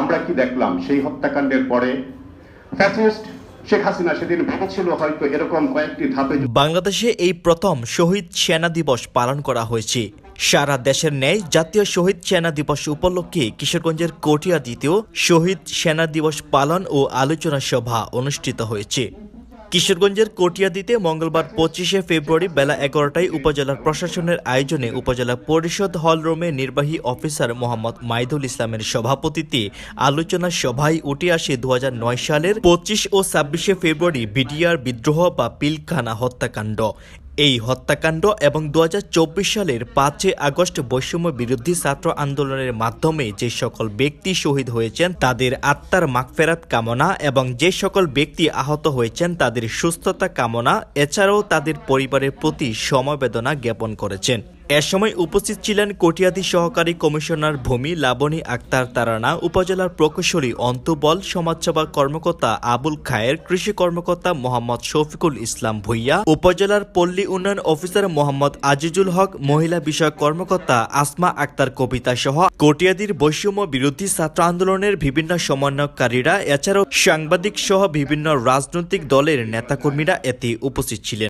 আমরা কি দেখলাম? সেই হত্যাকাণ্ডের পরে ফ্যাসিস্ট শেখ হাসিনা সেদিন ভেবেছিল হয়তো এরকম কয়েকটি ধাপে বাংলাদেশে এই প্রথম শহীদ সেনা দিবস পালন করা হয়েছে। সারা দেশের ন্যায় জাতীয় শহীদ সেনা দিবস উপলক্ষে কিশোরগঞ্জের কটিয়াদিতেও শহীদ সেনা দিবস পালন ও আলোচনা সভা অনুষ্ঠিত হয়েছে। কিশোরগঞ্জের কটিয়াদিতে মঙ্গলবার পঁচিশে ফেব্রুয়ারি বেলা এগারোটায় উপজেলার প্রশাসনের আয়োজনে উপজেলা পরিষদ হলরুমে নির্বাহী অফিসার মোহাম্মদ মাইদুল ইসলামের সভাপতিতে আলোচনা সভায় উঠে আসে দু হাজার নয় সালের পঁচিশ ও ছাব্বিশে ফেব্রুয়ারি বিডিআর বিদ্রোহ বা পিলখানা হত্যাকাণ্ড। এই হত্যাকাণ্ড এবং দু হাজার চব্বিশ সালের পাঁচই আগস্ট বৈষম্য বিরোধী ছাত্র আন্দোলনের মাধ্যমে যে সকল ব্যক্তি শহীদ হয়েছেন, তাদের আত্মার মাগফেরাত কামনা এবং যে সকল ব্যক্তি আহত হয়েছেন, তাদের সুস্থতা কামনা, এছাড়াও তাদের পরিবারের প্রতি সমবেদনা জ্ঞাপন করেছেন। এ সময় উপস্থিত ছিলেন কটিয়াদি সহকারী কমিশনার ভূমি লাবণী আক্তার তারানা, উপজেলার প্রকৌশলী অন্তবল সমাজসেবা কর্মকর্তা আবুল খায়ের, কৃষি কর্মকর্তা মোহাম্মদ শফিকুল ইসলাম ভুইয়া, উপজেলার পল্লী উন্নয়ন অফিসার মোহাম্মদ আজিজুল হক, মহিলা বিষয়ক কর্মকর্তা আসমা আক্তার কবিতা সহ কটিয়াদির বৈষম্য বিরোধী ছাত্র আন্দোলনের বিভিন্ন সমন্বয়কারীরা, এছাড়াও সাংবাদিক সহ বিভিন্ন রাজনৈতিক দলের নেতাকর্মীরা এতে উপস্থিত ছিলেন।